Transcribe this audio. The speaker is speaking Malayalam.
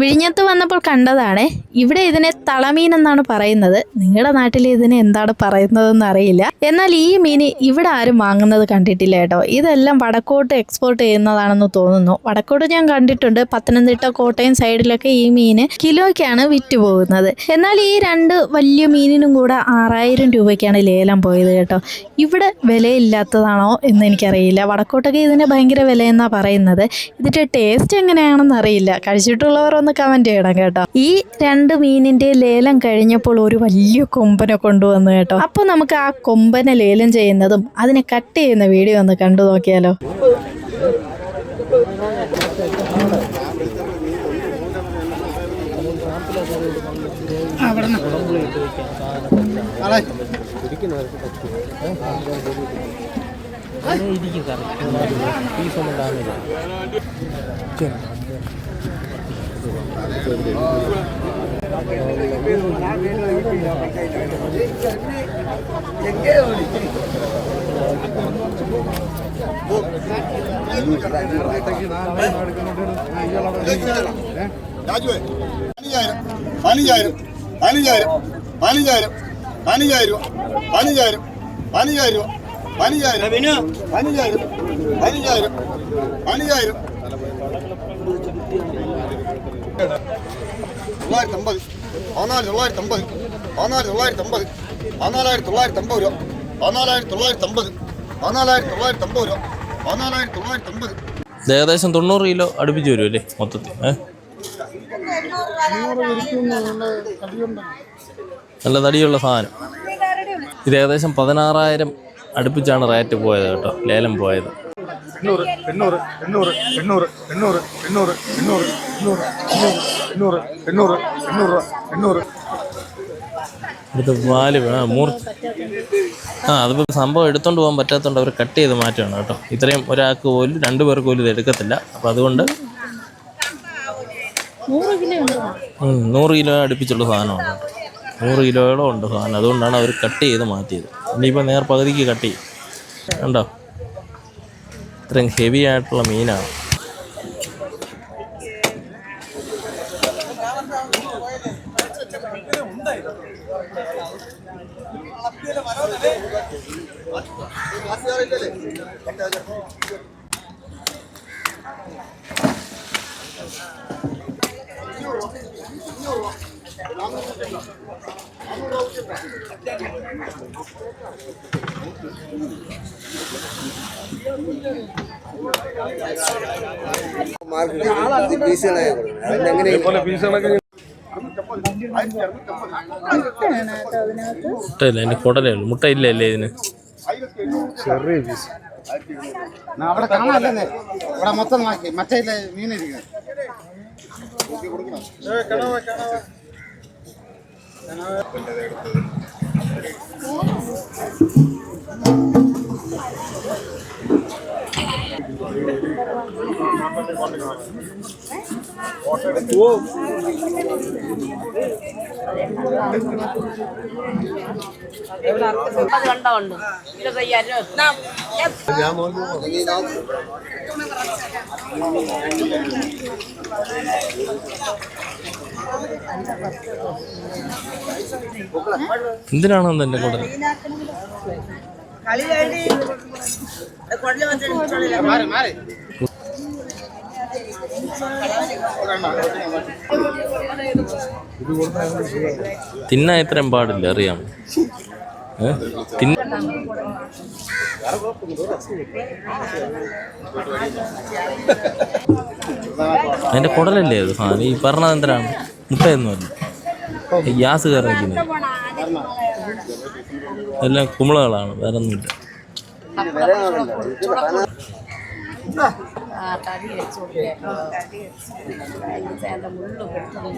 വിഴിഞ്ഞത്ത് വന്നപ്പോൾ കണ്ടതാണ്. ഇവിടെ ഇതിനെ തളമീൻ എന്നാണ് പറയുന്നത്. നിങ്ങളുടെ നാട്ടിൽ ഇതിനെ എന്താണ് പറയുന്നതെന്ന് അറിയില്ല. എന്നാൽ ഈ മീൻ ഇവിടെ ആരും വാങ്ങുന്നത് കണ്ടിട്ടില്ല കേട്ടോ. ഇതെല്ലാം വടക്കോട്ട് എക്സ്പോർട്ട് ചെയ്യുന്നതാണെന്ന് തോന്നുന്നു. വടക്കോട്ട് ഞാൻ കണ്ടിട്ടുണ്ട്. പത്തനംതിട്ട കോട്ടയം സൈഡിലൊക്കെ ഈ മീൻ കിലോയ്ക്കാണ് വിറ്റ് പോകുന്നത്. എന്നാൽ ഈ രണ്ട് വലിയ മീനിനും കൂടെ ആറായിരം രൂപയ്ക്കാണ് ലേലം പോയത് കേട്ടോ. ഇവിടെ വിലയില്ലാത്തതാണോ എന്ന് എനിക്കറിയില്ല. വടക്കോട്ടൊക്കെ ഇതിന് ഭയങ്കര വിലയെന്നാണ് പറയുന്നത്. ഇതിന്റെ ടേസ്റ്റ് എങ്ങനെയാണെന്ന് അറിയില്ല. കഴിച്ചിട്ടുള്ളവർ ഒന്ന് കമന്റ് ചെയ്യണം കേട്ടോ. ഈ രണ്ട് മീനിന്റെ ലേലം കഴിഞ്ഞപ്പോൾ ഒരു വലിയ കൊമ്പനെ കൊണ്ടുവന്നു കേട്ടോ. അപ്പോൾ നമുക്ക് ആ കൊമ്പനെ ലേലം ചെയ്യുന്നതും അതിനെ കട്ട് ചെയ്യുന്ന വീഡിയോ ഒന്ന് കണ്ടു നോക്കിയാലോ. രാജുവേ പതിനഞ്ചായിരം പതിനഞ്ചായിരം പതിനഞ്ചായിരം പതിനഞ്ചായിരം പതിനഞ്ചായിരം പതിനഞ്ചായിരം പതിനഞ്ചായിരം പതിനഞ്ചായിരം പതിനഞ്ചായിരം പതിനഞ്ചായിരം തൊള്ളായിരത്തി അമ്പത് പതിനാല് തൊള്ളായിരത്തി അമ്പത് പതിനാല് തൊള്ളായിരത്തി അമ്പത് പതിനാലായിരത്തി തൊള്ളായിരത്തി അമ്പത് രൂപ പതിനാലായിരത്തി രൂപ പതിനാലായിരത്തി തൊള്ളായിരത്തി അമ്പത് ഏകദേശം തൊണ്ണൂറ് കിലോ അടുപ്പിച്ച് വരും അല്ലേ മൊത്തത്തിൽ? നല്ല തടിയുള്ള സാധനം. ഇത് ഏകദേശം പതിനാറായിരം അടുപ്പിച്ചാണ് റേറ്റ് പോയത് കേട്ടോ ലേലം പോയത്. എണ്ണൂറ് എണ്ണൂറ് എണ്ണൂറ് എണ്ണൂറ് എണ്ണൂറ് എണ്ണൂറ് എണ്ണൂറ്. എണ്ണൂറ് എണ്ണൂറ് എണ്ണൂറ് എണ്ണൂറ് എണ്ണൂറ് അടുത്ത് പാൽ ആ മൂർ ആ അതിപ്പോൾ സംഭവം എടുത്തോണ്ട് പോകാൻ പറ്റാത്തതുകൊണ്ട് അവർ കട്ട് ചെയ്ത് മാറ്റുകയാണ് കേട്ടോ. ഇത്രയും ഒരാൾക്ക് പോലും രണ്ടു പേർക്ക് പോലും ഇത് എടുക്കത്തില്ല. അപ്പം അതുകൊണ്ട് നൂറ് കിലോ അടുപ്പിച്ചുള്ള സാധനമാണ്. നൂറ് കിലോയോളം ഉണ്ട് സാധനം. അതുകൊണ്ടാണ് അവർ കട്ട് ചെയ്ത് മാറ്റിയത്. ഇനിയിപ്പോൾ നേർ പകുതിക്ക് കട്ട് ചെയ്യും. കണ്ടോ? ഇത്രയും ഹെവി ആയിട്ടുള്ള മീനാണ്. ഉണ്ട് മാർക്ക് ഫീസുകളായ അതെങ്ങനെ മുട്ടയില്ല? അതിന്റെ കുടലേ ഉള്ളൂ. മുട്ടയില്ല അല്ലേ ഇതിന്? ചെറിയ പീസ് അവിടെ കാണാല്ലേ ഇവിടെ മൊത്തം നോക്കി. മറ്റേ മീനിരിക്കുന്നത് അത് എന്തിനാണ് എന്റെ കൂടെ കളി വേണ്ടി. കൊടലി വന്നിട്ട് തിന്നാൻ ഇത്രയും പാടില്ല അറിയാം? അതിന്റെ കുടലല്ലേ അത്? സാധനം ഈ പറഞ്ഞത് എന്തിനാണ് മുട്ടയൊന്നുമല്ല. ഗ്യാസ് കയറിക്കുന്നത് എല്ലാം കുമ്പളകളാണ് വേറെ ഒന്നുമില്ല தடி வச்சு விடுங்க அந்த முள்ளு வெட்டுங்க